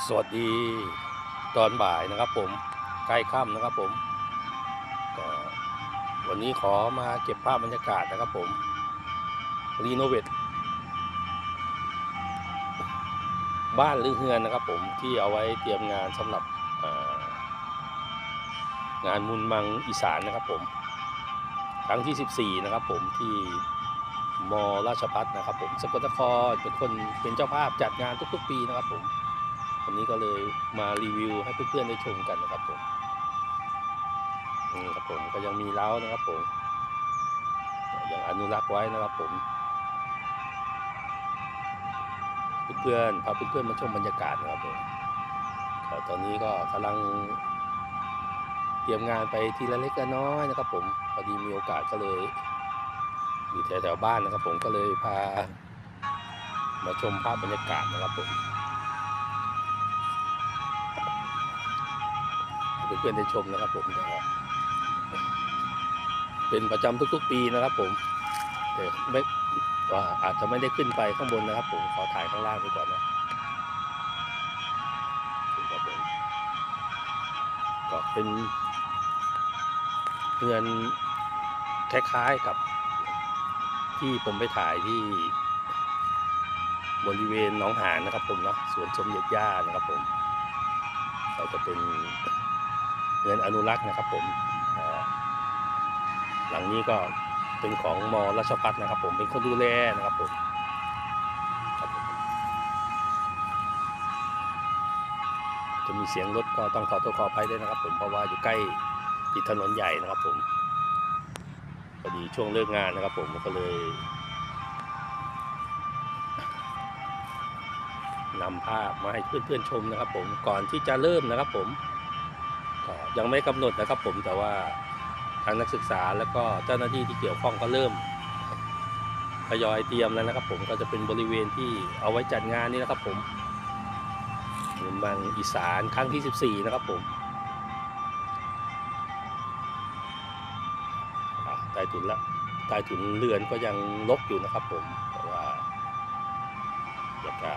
สวัสดีตอนบ่ายนะครับผมใกล้ค่ำนะครับผมก็วันนี้ขอมาเก็บภาพบรรยากาศนะครับผมรีโนเวทบ้านหรือเฮือนนะครับผมที่เอาไว้เตรียมงานสำหรับงานมุนมังอีสานนะครับผมครั้งที่ 14 นะครับผมที่มราชพัฒนะครับผมสกลนครเป็นคนเป็นเจ้าภาพจัดงานทุกๆ ปีนะครับผม วันนี้ก็เลยมารีวิวให้เพื่อนๆได้ชมกันนะครับผมนี่ครับผมก็ยังมีเล้านะครับผมยังอนุรักษ์ไว้นะครับผมเพื่อนๆพาเพื่อนๆมาชมบรรยากาศนะครับผมตอนนี้ก็กำลังเตรียมงานไปทีละเล็กละน้อยนะครับ ผมพอดีมีโอกาสก็เลย อยู่แถวๆบ้านนะครับ ผมก็เลยพามาชมภาพบรรยากาศนะครับผม เพื่อนๆได้ชมนะครับผมเป็นประจำทุก ๆ ปีนะครับผมแต่ไม่ว่าอาจจะไม่ได้ขึ้นไปข้างบนนะครับ ผมขอถ่ายข้างล่างไปก่อนนะก็เป็นเงินคล้ายๆกับที่ผมไปถ่ายที่บริเวณหนองหานนะครับผมเนาะสวนสมเด็จย่านะครับผมก็จะเป็น เงินอนุรักษ์นะครับผมหลังนี้ก็เป็นของมอราชพัฒนะครับ ผมเป็นคนดูแลนะครับผมจะมีเสียงรถก็ต้องขอตัวขออภัยด้วยนะครับ ผมเพราะว่าอยู่ใกล้ติดถนนใหญ่นะครับ ผมพอดีช่วงเลิกงานนะครับ ผมก็เลยนำภาพมาให้เพื่อนๆชมนะครับ ผมก่อนที่จะเริ่มนะครับ ผม ยังไม่กำหนดนะครับผมแต่ว่าทางนักศึกษาแล้วก็เจ้าหน้าที่ที่เกี่ยวข้องก็เริ่มทยอยเตรียมแล้วนะครับ ผมก็จะเป็นบริเวณที่เอาไว้จัดงานนี่นะครับ ผมเมุนมังอีสานครั้งที่ 14 นะครับผมอะใต้ถุนละใต้ถุนเรือนก็ยังลกอยู่นะครับผมแต่ว่าอยากจะ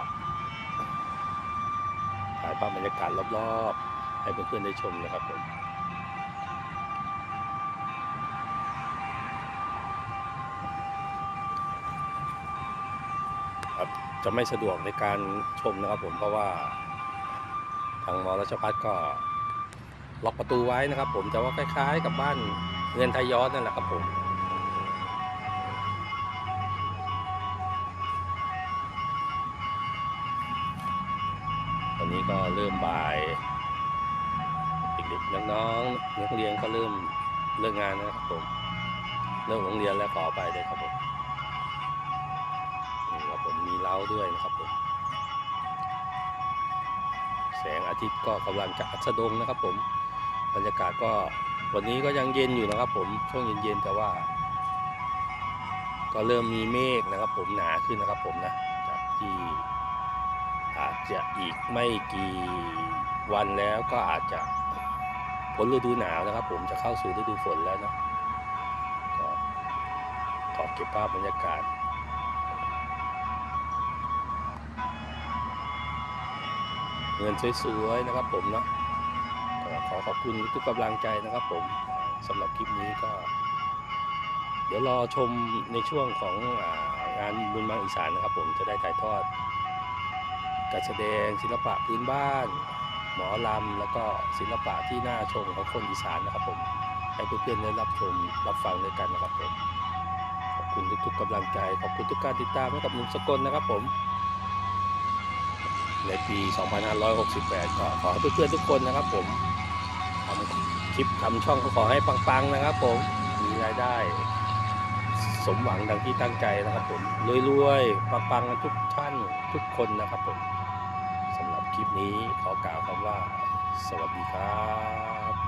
ถ่ายภาพบรรยากาศรอบๆ ให้เพื่อนๆได้ชมนะครับผมครับจะไม่สะดวกในการชมนะครับผมเพราะว่าทางมอราชพัฒก็ล็อกประตูไว้นะครับ ผมแต่ว่าคล้ายๆ กับบ้านเงินไทยย้อนนั่นแหละครับผมตอนนี้ก็เริ่มบ่าย ด็กๆน้องๆนักเรียนก็เริ่มเลิกงานนะครับผมเริ่มโรงเรียนแล้วขอไปเลยครับผมนี่ครับผมมีเล้าด้วยนะครับผมแสงอาทิตย์ก็กำลังจะอัสดงนะครับ ผมบรรยากาศก็วันนี้ก็ยังเย็นอยู่นะครับ ผมช่วงเย็นๆแต่ว่า ก็เริ่มมีเมฆนะครับ ผมหนาขึ้นนะครับ ผมนะจากที่อาจจะอีกไม่กี่วันแล้วก็อาจจะ พ้นฤดูหนาวนะครับ ผมจะเข้าสู่ฤดูฝนแล้วนะก็ขอเก็บภาพบรรยากาศเงินสวยๆนะครับผมเนาะขอขอบคุณทุกกำลังใจนะครับผมสำหรับคลิปนี้ก็ เดี๋ยวรอชมในช่วงของงานบุญมังอีสานนะครับผมจะได้ถ่ายทอดการแสดงศิลปะพื้นบ้าน หมอลำแล้วก็ศิลปะที่น่าชมของคนอีสานนะครับผมให้เพื่อนๆได้รับชมรับฟังด้วยกันนะครับผมขอบคุณทุกๆกำลังใจขอบคุณทุกการติดตามให้กับหนุ่มสกลนะครับผมในปี 2568 ก็ขอให้เพื่อนๆทุกคนนะครับผมทำคลิปทำช่องก็ขอให้ปังๆนะครับผม มีรายได้ สมหวังดังที่ตั้งใจนะครับผม รวยๆ ปังๆกันทุกท่านทุกคนนะครับผม คลิปนี้ขอกล่าวคำว่า สวัสดีครับ